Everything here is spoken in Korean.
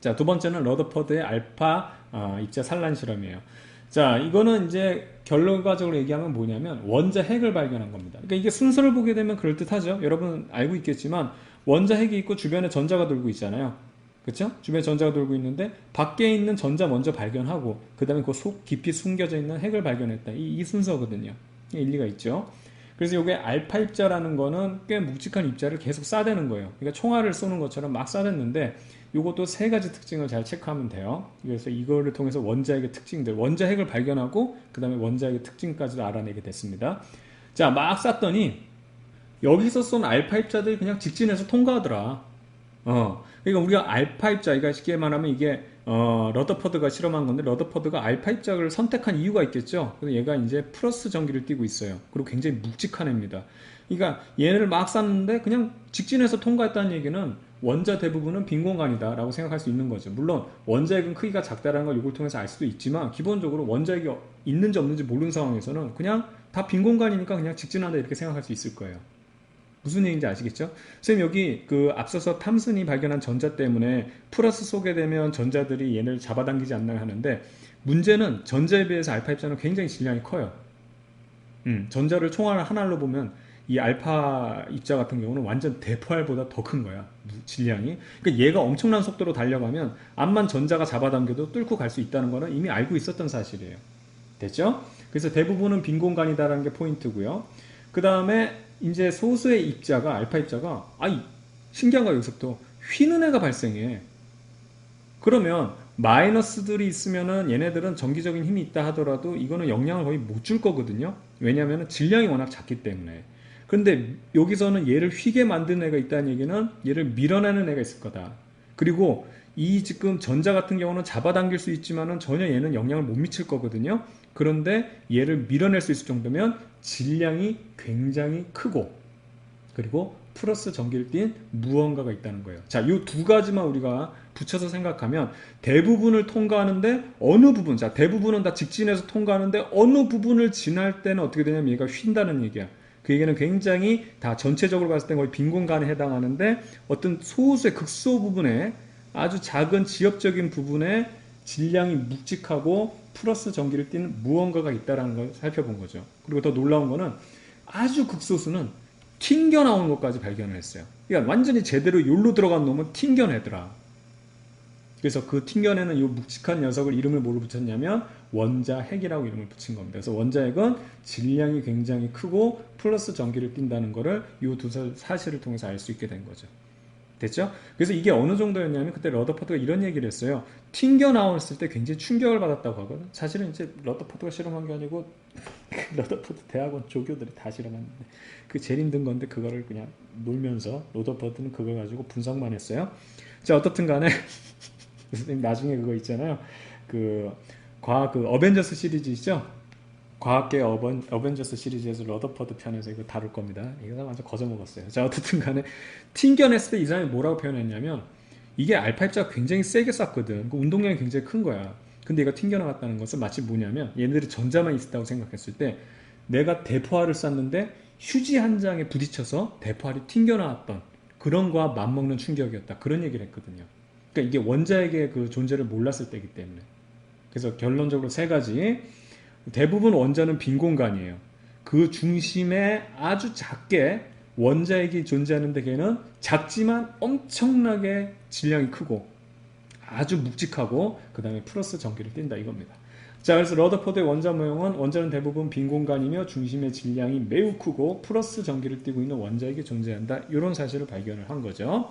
자, 두 번째는 러더퍼드의 알파 아, 입자 산란 실험이에요. 자, 이거는 이제 결과적으로 얘기하면 뭐냐면 원자 핵을 발견한 겁니다. 그러니까 이게 순서를 보게 되면 그럴듯하죠. 여러분 알고 있겠지만 원자 핵이 있고 주변에 전자가 돌고 있잖아요. 그렇죠? 주변에 전자가 돌고 있는데 밖에 있는 전자 먼저 발견하고 그다음에 그 속 깊이 숨겨져 있는 핵을 발견했다. 이, 이 순서거든요. 일리가 있죠. 그래서 이게 알파 입자라는 거는 꽤 묵직한 입자를 계속 쏴대는 거예요. 그러니까 총알을 쏘는 것처럼 막 쏴댔는데 이것도 세 가지 특징을 잘 체크하면 돼요. 그래서 이거를 통해서 원자핵의 특징들, 원자핵을 발견하고 그 다음에 원자핵의 특징까지도 알아내게 됐습니다. 자, 막 쐈더니 여기서 쏜 알파 입자들이 그냥 직진해서 통과하더라. 어, 그러니까 우리가 알파 입자, 그러니까 쉽게 말하면 이게 어, 러더퍼드가 실험한 건데 러더퍼드가 알파 입자를 선택한 이유가 있겠죠. 그래서 얘가 이제 플러스 전기를 띠고 있어요. 그리고 굉장히 묵직한 애입니다. 그러니까 얘를 막 쐈는데 그냥 직진해서 통과했다는 얘기는 원자 대부분은 빈 공간이다라고 생각할 수 있는 거죠. 물론 원자핵은 크기가 작다라는 걸 이걸 통해서 알 수도 있지만 기본적으로 원자핵이 있는지 없는지 모르는 상황에서는 그냥 다 빈 공간이니까 그냥 직진한다 이렇게 생각할 수 있을 거예요. 무슨 얘기인지 아시겠죠? 선생님 여기 그 앞서서 탐슨이 발견한 전자 때문에 플러스 쏘게 되면 전자들이 얘를 잡아당기지 않나 하는데 문제는 전자에 비해서 알파 입자는 굉장히 질량이 커요. 음, 전자를 총알 하나로 보면 이 알파 입자 같은 경우는 완전 대포알보다 더 큰 거야 질량이. 그러니까 얘가 엄청난 속도로 달려가면 암만 전자가 잡아당겨도 뚫고 갈 수 있다는 거는 이미 알고 있었던 사실이에요. 됐죠? 그래서 대부분은 빈 공간이다라는 게 포인트고요. 그 다음에 이제 소수의 입자가 알파 입자가 아이 신기한 거 여기서부터. 휘는 애가 발생해. 그러면 마이너스들이 있으면은 얘네들은 전기적인 힘이 있다 하더라도 이거는 영향을 거의 못 줄 거거든요. 왜냐하면 질량이 워낙 작기 때문에 근데 여기서는 얘를 휘게 만드는 애가 있다는 얘기는 얘를 밀어내는 애가 있을 거다. 그리고 이 지금 전자 같은 경우는 잡아당길 수 있지만은 전혀 얘는 영향을 못 미칠 거거든요. 그런데 얘를 밀어낼 수 있을 정도면 질량이 굉장히 크고 그리고 플러스 전기를 띤 무언가가 있다는 거예요. 자, 이 두 가지만 우리가 붙여서 생각하면 대부분을 통과하는데 어느 부분, 자, 대부분은 다 직진해서 통과하는데 어느 부분을 지날 때는 어떻게 되냐면 얘가 휜다는 얘기야. 그 얘기는 굉장히 다 전체적으로 봤을 때 거의 빈 공간에 해당하는데 어떤 소수의 극소 부분에 아주 작은 지역적인 부분에 질량이 묵직하고 플러스 전기를 띠는 무언가가 있다는 걸 살펴본 거죠. 그리고 더 놀라운 거는 아주 극소수는 튕겨 나오는 것까지 발견을 했어요. 그러니까 완전히 제대로 욜로 들어간 놈은 튕겨내더라. 그래서 그 튕겨내는 이 묵직한 녀석을 이름을 뭐로 붙였냐면 원자핵이라고 이름을 붙인 겁니다. 그래서 원자핵은 질량이 굉장히 크고 플러스 전기를 띈다는 것을 이 두 사실을 통해서 알 수 있게 된 거죠. 됐죠? 그래서 이게 어느 정도였냐면 그때 러더퍼드가 이런 얘기를 했어요. 튕겨 나왔을 때 굉장히 충격을 받았다고 하거든. 사실은 이제 러더퍼드가 실험한 게 아니고 러더퍼드 대학원 조교들이 다 실험했는데 그 제일 힘든 건데 그거를 그냥 놀면서 러더퍼드는 그거 가지고 분석만 했어요. 자 어떻든 간에 선생님 나중에 그거 있잖아요. 그 과학 그 어벤져스 시리즈 있죠? 과학계 어벤, 어벤져스 시리즈에서 러더퍼드 편에서 이거 다룰 겁니다. 이거 완전 거저 먹었어요. 자 어떻든 간에 튕겨냈을 때 이 사람이 뭐라고 표현했냐면 이게 알파 입자가 굉장히 세게 쐈거든. 그 운동량이 굉장히 큰 거야. 근데 얘가 튕겨나갔다는 것은 마치 뭐냐면 얘네들이 전자만 있었다고 생각했을 때 내가 대포알을 쐈는데 휴지 한 장에 부딪혀서 대포알이 튕겨나왔던 그런 거와 맞먹는 충격이었다. 그런 얘기를 했거든요. 그러니까 이게 원자에게 그 존재를 몰랐을 때이기 때문에. 그래서 결론적으로 세 가지. 대부분 원자는 빈 공간이에요. 그 중심에 아주 작게 원자핵이 존재하는데 걔는 작지만 엄청나게 질량이 크고 아주 묵직하고 그 다음에 플러스 전기를 띈다 이겁니다. 자 그래서 러더포드의 원자 모형은 원자는 대부분 빈 공간이며 중심의 질량이 매우 크고 플러스 전기를 띠고 있는 원자핵이 존재한다 이런 사실을 발견을 한 거죠.